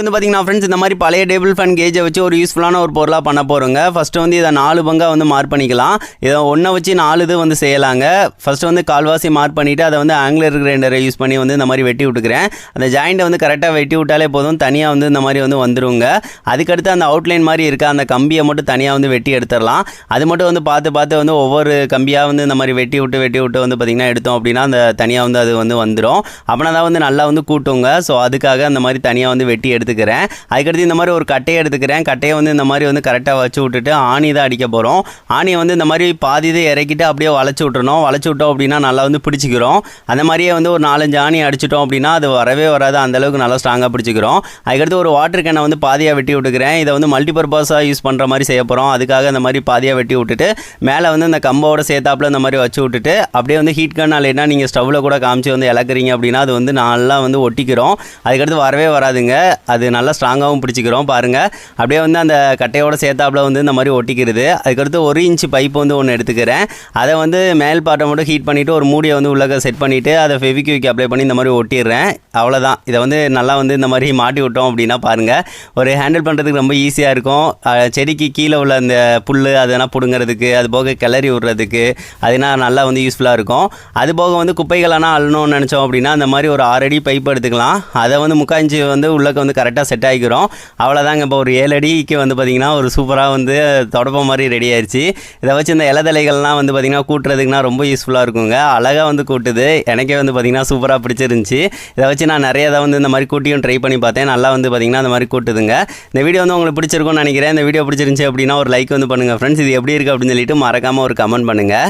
வந்து பார்த்தீங்கன்னா ஃப்ரெண்ட்ஸ் இந்த மாதிரி பழைய டேபிள் ஃபேன் கேஜை வச்சு ஒரு யூஸ்ஃபுல்லான ஒரு பொருளாக பண்ண போகிறோங்க ஃபஸ்ட்டு வந்து இதை நாலு பங்காக வந்து மார்க் பண்ணிக்கலாம். இதை ஒன்றை வச்சு நாலு இது வந்து செய்யலாங்க. ஃபஸ்ட்டு வந்து கால்வாசி மார்க் பண்ணிவிட்டு அதை வந்து ஆங்கிலர் கிரைண்டரை யூஸ் பண்ணி வந்து இந்த மாதிரி வெட்டி விட்டுக்கிறேன். அந்த ஜாயிண்ட்டை வந்து கரெக்டாக வெட்டி விட்டாலே போதும். தனியாக வந்து இந்த மாதிரி வந்து வந்துருங்க. அதுக்கடுத்து அந்த அவுட்லைன் மாதிரி இருக்க அந்த கம்பியை மட்டும் தனியாக வந்து வெட்டி எடுத்துடலாம். அது மட்டும் வந்து பார்த்து பார்த்து வந்து ஒவ்வொரு கம்பியாக வந்து இந்த மாதிரி வெட்டி விட்டு வெட்டி விட்டு வந்து பார்த்திங்கன்னா எடுத்தோம் அப்படின்னா அந்த தனியாக வந்து அது வந்து வந்துடும் அப்படின்னா தான் வந்து நல்லா வந்து கூட்டுங்க. ஸோ அதுக்காக அந்த மாதிரி தனியாக வந்து வெட்டி எடுத்து எடுத்துக்கிறேன். அதுக்கடுத்து இந்த மாதிரி ஒரு கட்டையை எடுத்துக்கிறேன். கட்டையை வந்து இந்த மாதிரி வந்து கரெக்டாக வச்சு விட்டுட்டு ஆணி தான் அடிக்க போகிறோம் ஆணியை வந்து இந்த மாதிரி பாதி இதை இறக்கிட்டு அப்படியே வளைச்சி விட்டுறணும். வளைச்சி விட்டோம் அப்படின்னா நல்லா வந்து பிடிச்சிக்கிறோம். அந்த மாதிரியே வந்து ஒரு நாலஞ்சு ஆணி அடிச்சிட்டோம் அப்படின்னா அது வரவே வராது. அந்தளவுக்கு நல்லா ஸ்ட்ராங்காக பிடிச்சிக்கிறோம். அதுக்கடுத்து ஒரு வாட்டர் கேனை வந்து பாதியாக வெட்டி விட்டுக்கிறேன். இதை வந்து மல்டிபர்பஸாக யூஸ் பண்ணுற மாதிரி செய்ய போகிறோம் அதுக்காக இந்த மாதிரி பாதியாக வெட்டி விட்டுட்டு மேலே வந்து இந்த கம்போட சேர்த்தாப்புல இந்த மாதிரி வச்சு விட்டுட்டு அப்படியே வந்து ஹீட் கன் இல்லைன்னா நீங்கள் ஸ்டவ்வில் கூட காமிச்சு வந்து இழக்கிறீங்க அப்படின்னா அது வந்து நல்லா வந்து ஒட்டிக்கிறோம். அதுக்கடுத்து வரவே வராதுங்க. அது அது நல்லா ஸ்ட்ராங்காகவும் பிடிச்சிக்கிறோம் பாருங்கள் அப்படியே வந்து அந்த கட்டையோட சேர்த்தாப்புல வந்து இந்த மாதிரி ஒட்டிக்கிறது. அதுக்கடுத்து ஒரு இன்ச்சு பைப் வந்து ஒன்று எடுத்துக்கிறேன். அதை வந்து மேல் பாட்டை மட்டும் ஹீட் பண்ணிவிட்டு ஒரு மூடியை வந்து உள்ளக செட் பண்ணிவிட்டு அதை ஃபெவிக்யூக்கு அப்ளை பண்ணி இந்த மாதிரி ஒட்டிடுறேன். அவ்வளோதான் இதை வந்து நல்லா வந்து இந்த மாதிரி மாட்டி விட்டோம் அப்படின்னா பாருங்கள் ஒரு ஹேண்டில் பண்ணுறதுக்கு ரொம்ப ஈஸியாக இருக்கும். செடிக்கு கீழே உள்ள அந்த புல் அதெல்லாம் பிடுங்கிறதுக்கு அது போக கிளறி விடுறதுக்கு அதனால் நல்லா வந்து யூஸ்ஃபுல்லாக இருக்கும். அது போக வந்து குப்பைகளெல்லாம் அள்ளணும்னு நினச்சோம் அப்படின்னா அந்த மாதிரி ஒரு ஆறடி பைப் எடுத்துக்கலாம். அதை வந்து முக்காஞ்சி வந்து உள்ளக்க வந்து கரெக்டாக செட் ஆகிக்கிறோம் அவ்வளோதாங்க இப்போ ஒரு ஏழு அடிக்கு வந்து பார்த்திங்கன்னா ஒரு சூப்பராக வந்து தொடப்பம் மாதிரி ரெடி ஆயிடுச்சு இதை வச்சு இந்த இலதலைகள்லாம் வந்து பார்த்திங்கன்னா கூட்டுறதுக்குனா ரொம்ப யூஸ்ஃபுல்லாக இருக்குங்க. அழகாக வந்து கூட்டுது. எனக்கே வந்து பார்த்திங்கன்னா சூப்பராக பிடிச்சிருந்துச்சி. இதை வச்சு நான் நிறைய இதை வந்து இந்த மாதிரி கூட்டியும் ட்ரை பண்ணி பார்த்தேன். நல்லா வந்து பார்த்திங்கன்னா அந்த மாதிரி கூட்டுதுங்க. இந்த வீடியோ வந்து உங்களுக்கு பிடிச்சிருக்கும்னு நினைக்கிறேன். இந்த வீடியோ பிடிச்சிருந்துச்சி அப்படின்னா ஒரு லைக் வந்து பண்ணுங்கள் ஃப்ரெண்ட்ஸ் இது எப்படி இருக்குது அப்படின்னு சொல்லிட்டு மறக்காமல் ஒரு கமெண்ட் பண்ணுங்கள்